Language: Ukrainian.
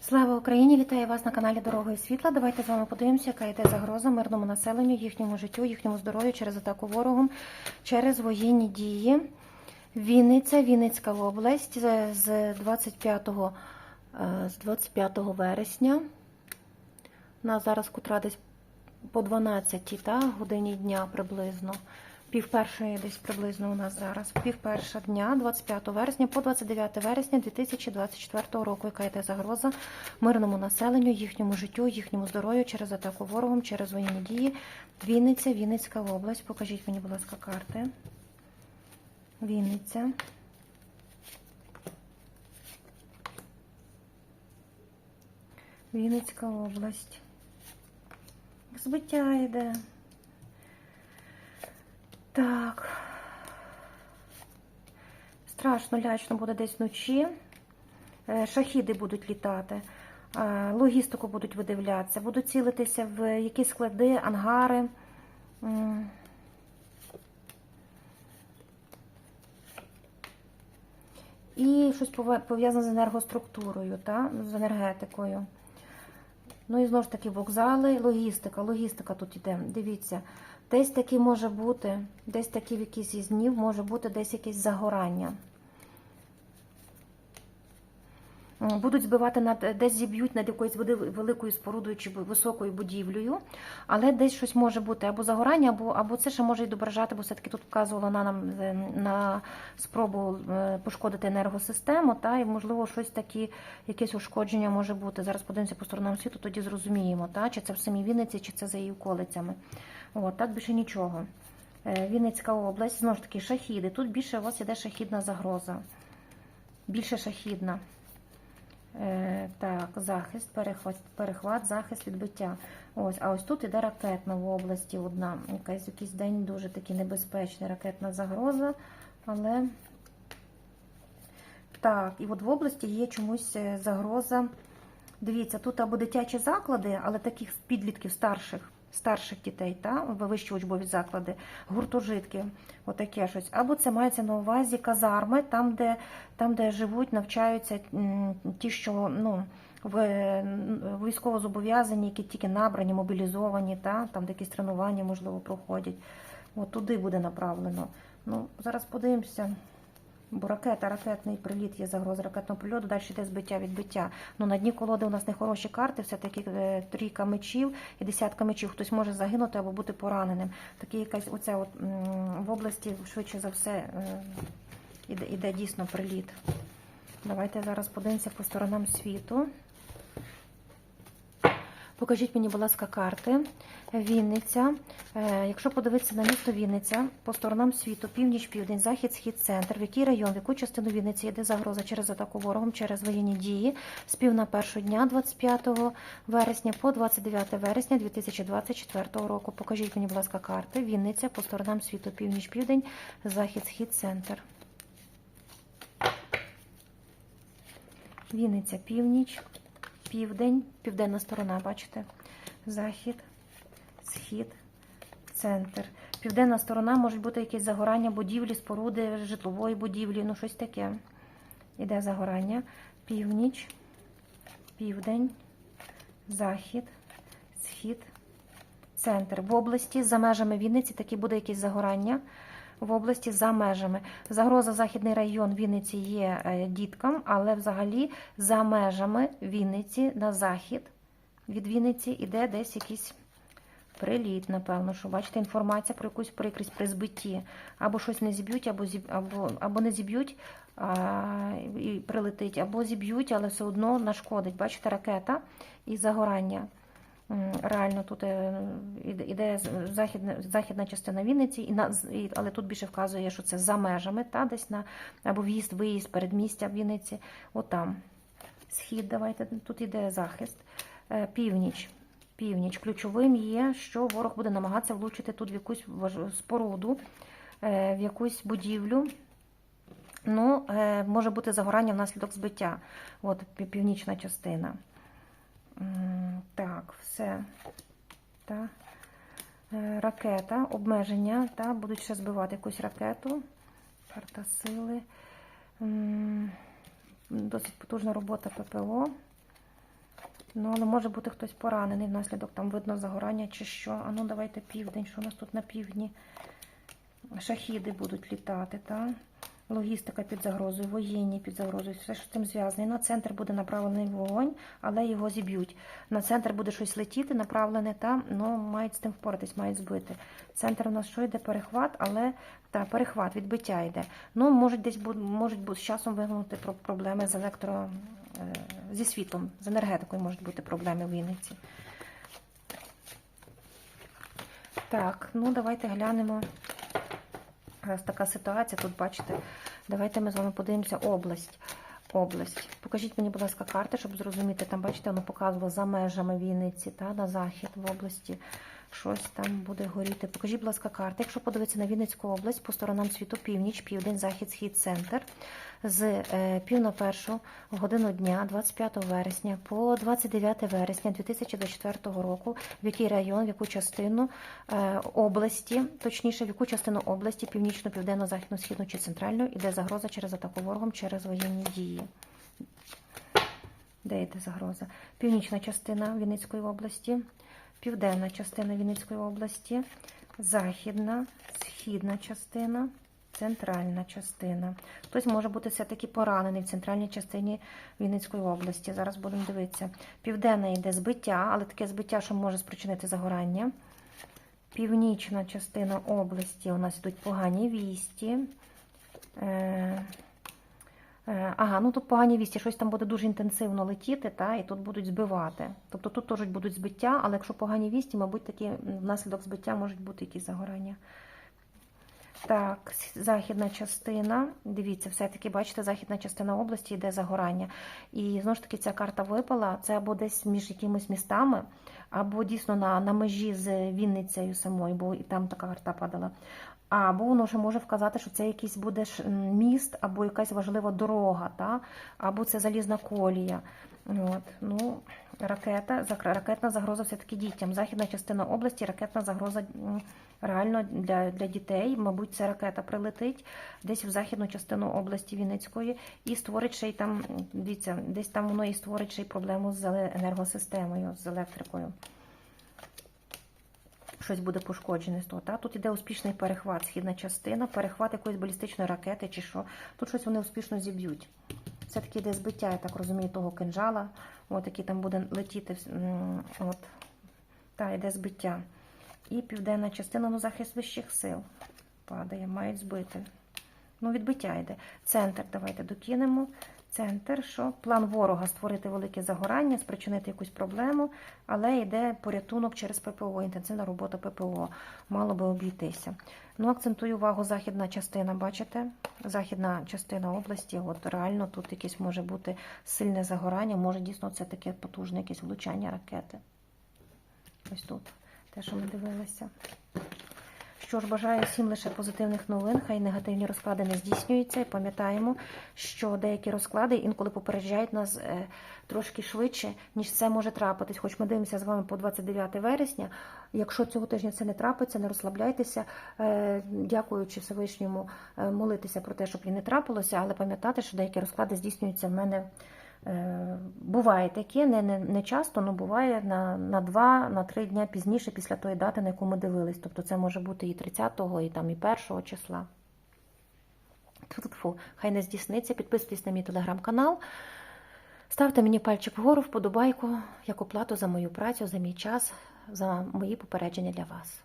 Слава Україні! Вітаю вас на каналі Дорога і Світла. Давайте з вами подивимося, яка йде загроза мирному населенню, їхньому життю, їхньому здоров'ю через атаку ворогом, через воєнні дії. Вінниця, Вінницька область з- з 25, е, з 25 вересня. У нас зараз котра десь по 12 та, годині дня приблизно. Пів десь приблизно у нас зараз. Пів перша дня, 25 вересня по 29 вересня 2024 року, яка йде загроза мирному населенню, їхньому життю, їхньому здоров'ю через атаку ворогом, через воєнні дії. Вінниця, Вінницька область. Покажіть мені, будь ласка, карти. Вінниця. Вінницька область. Збиття йде. Так. Страшно лячно буде десь вночі. Е, Шахіди будуть літати, е, логістику будуть видивлятися, будуть цілитися в якісь склади, ангари. І щось пов'язане з енергоструктурою, та? з енергетикою. Ну і знову ж таки вокзали, логістика. Логістика тут іде. Дивіться, десь таки може бути, десь таки в якісь із днів може бути десь якесь загорання. Будуть збивати над десь зіб'ють над якоюсь великою спорудою чи високою будівлею, але десь щось може бути або загорання, або, або це ще може відображати, бо все-таки тут вказувала на нам е, на спробу е, пошкодити енергосистему, та і можливо щось таке, якесь ушкодження може бути. Зараз подивимося по сторонам світу, тоді зрозуміємо, та чи це в самій Вінниці, чи це за її околицями. От так більше нічого. Е, Вінницька область, знову ж таки, шахіди. Тут більше у вас іде шахідна загроза. Більше шахідна. Захист, перехват, перехват, захист, відбиття. Ось, а ось тут іде ракетна в області одна. Якась якийсь день дуже такий небезпечний ракетна загроза. Але так, і от в області є чомусь е, загроза. Дивіться, тут або дитячі заклади, але таких підлітків старших, старших дітей, та вищі учбові заклади, гуртожитки, отаке щось. Або це мається на увазі казарми, там, де, там, де живуть, навчаються ті, що ну, військово зобов'язані, які тільки набрані, мобілізовані, та, там якісь тренування, можливо, проходять. От туди буде направлено. Ну, зараз подивимося. Бо ракета, ракетний приліт є загроза ракетного прильоту, далі йде збиття відбиття. Ну на дні колоди у нас не хороші карти, все-таки е, трійка мечів і десятка мечів. Хтось може загинути або бути пораненим. Такі якась оце от в області швидше за все е, іде, іде дійсно приліт. Давайте зараз подивимося по сторонам світу. Покажіть мені, будь ласка, карти. Вінниця. Е, Якщо подивитися на місто Вінниця по сторонам світу, північ, південь, захід, схід, центр, в який район, в яку частину Вінниці йде загроза через атаку ворогом, через воєнні дії, спів на першого дня 25 вересня по 29 вересня 2024 року. Покажіть мені, будь ласка, карти. Вінниця по сторонам світу, північ, південь, захід, схід, центр. Вінниця, північ, південь, південна сторона, бачите? Захід, схід, центр. Південна сторона може бути якесь загорання будівлі, споруди, житлової будівлі, ну щось таке. Іде загорання. Північ, південь, захід, схід, центр. В області за межами Вінниці таки буде якесь загорання. В області за межами. Загроза Західний район Вінниці є е, діткам, але взагалі за межами Вінниці на захід від Вінниці іде десь якийсь приліт, напевно, що бачите, інформація про якусь прикрість при збитті. Або щось не зіб'ють, або, зіб... або, або не зіб'ють і прилетить, або зіб'ють, але все одно нашкодить. Бачите, ракета і загорання. Реально тут е, іде- західна, західна частина Вінниці, і на, але тут більше вказує, що це за межами, та, десь на або в'їзд, виїзд, передмістя в Вінниці. Отам. Схід, давайте, тут іде захист. Е, Північ. Північ. Ключовим є, що ворог буде намагатися влучити тут в якусь споруду, е, в якусь будівлю. Ну, може бути загорання внаслідок збиття. От північна частина. Так, все. Та. Е, Ракета, обмеження, та, будуть ще збивати якусь ракету. Карта сили. Досить потужна робота ППО. Ну, але може бути хтось поранений внаслідок там видно загорання чи що. А ну давайте південь, що у нас тут на півдні? Шахіди будуть літати, так? Логістика під загрозою, воєнні під загрозою, все що з цим зв'язано. І на центр буде направлений вогонь, але його зіб'ють. На центр буде щось летіти, направлене там, ну мають з тим впоратись, мають збити. Центр у нас що йде перехват, але та перехват, відбиття йде. Ну, можуть десь можуть з часом виникнути про- проблеми з електро е, зі світлом, з енергетикою можуть бути проблеми в Вінниці. Так, ну давайте глянемо. Раз така ситуація, тут бачите, давайте ми з вами подивимося область. Область. Покажіть мені, будь ласка, карти, щоб зрозуміти. Там, бачите, воно показувало за межами Вінниці, та, на захід в області. Щось там буде горіти. Покажіть, будь ласка, карти. Якщо подивитися на Вінницьку область по сторонам світу, північ, південь, захід, схід, центр. З е, пів на першу годину дня, 25 вересня по 29 вересня 2024 року, в який район, в яку частину е, області, точніше, в яку частину області, північну, південно, західну, східну чи центральну, іде загроза через атаку ворогом через воєнні дії. Де йде загроза? Північна частина Вінницької області, південна частина Вінницької області, західна, східна частина, центральна частина. Хтось може бути все-таки поранений в центральній частині Вінницької області. Зараз будемо дивитися. Південна йде збиття, але таке збиття, що може спричинити загорання. Північна частина області у нас йдуть погані вісті. Е, Ага, ну тут погані вісті, щось там буде дуже інтенсивно летіти, та, і тут будуть збивати. Тобто тут теж будуть збиття, але якщо погані вісті, мабуть, такі внаслідок збиття можуть бути якісь загорання. Так, західна частина. Дивіться, все-таки бачите, західна частина області йде загорання. І знову ж таки ця карта випала. Це або десь між якимись містами, або дійсно на, на межі з Вінницею самою, бо і там така карта падала. Або воно ще може вказати, що це якийсь буде міст, або якась важлива дорога, та? або це залізна колія. От, ну, ракета, ракетна загроза все-таки дітям. Західна частина області, ракетна загроза реально для, для дітей. Мабуть, ця ракета прилетить десь в західну частину області Вінницької і створить ще й там, дивіться, десь там воно і створить ще й проблему з енергосистемою, з електрикою. Щось буде пошкоджене з того. Та? Тут іде успішний перехват, східна частина, перехват якоїсь балістичної ракети чи що. Тут щось вони успішно зіб'ють. Все-таки йде збиття, я так розумію, того кинжала, от, який там буде летіти. От. Та, йде збиття. І південна частина, ну, захист вищих сил падає, мають збити. Ну, відбиття йде. Центр, давайте докинемо. Центр, що план ворога створити велике загорання, спричинити якусь проблему, але йде порятунок через ППО, інтенсивна робота ППО. Мало би обійтися. Ну, акцентую увагу західна частина, бачите? Західна частина області, от реально тут якесь може бути сильне загорання, може дійсно це таке потужне якесь влучання ракети. Ось тут, те, що ми дивилися. Що ж, бажаю всім лише позитивних новин, хай негативні розклади не здійснюються. І пам'ятаємо, що деякі розклади інколи попереджають нас е, трошки швидше, ніж це може трапитись. Хоч ми дивимося з вами по 29 вересня. Якщо цього тижня це не трапиться, не розслабляйтеся, е, дякуючи Всевишньому, е, молитися про те, щоб і не трапилося, але пам'ятати, що деякі розклади здійснюються в мене. Е, Буває таке, не, не, не часто, але буває на, на 2 на 3 дня пізніше після тої дати, на яку ми дивились. Тобто це може бути і 30-го, і там і 1 числа. Тьфу-тьфу. Хай не здійсниться. Підписуйтесь на мій телеграм-канал. Ставте мені пальчик вгору, вподобайку, як оплату за мою працю, за мій час, за мої попередження для вас.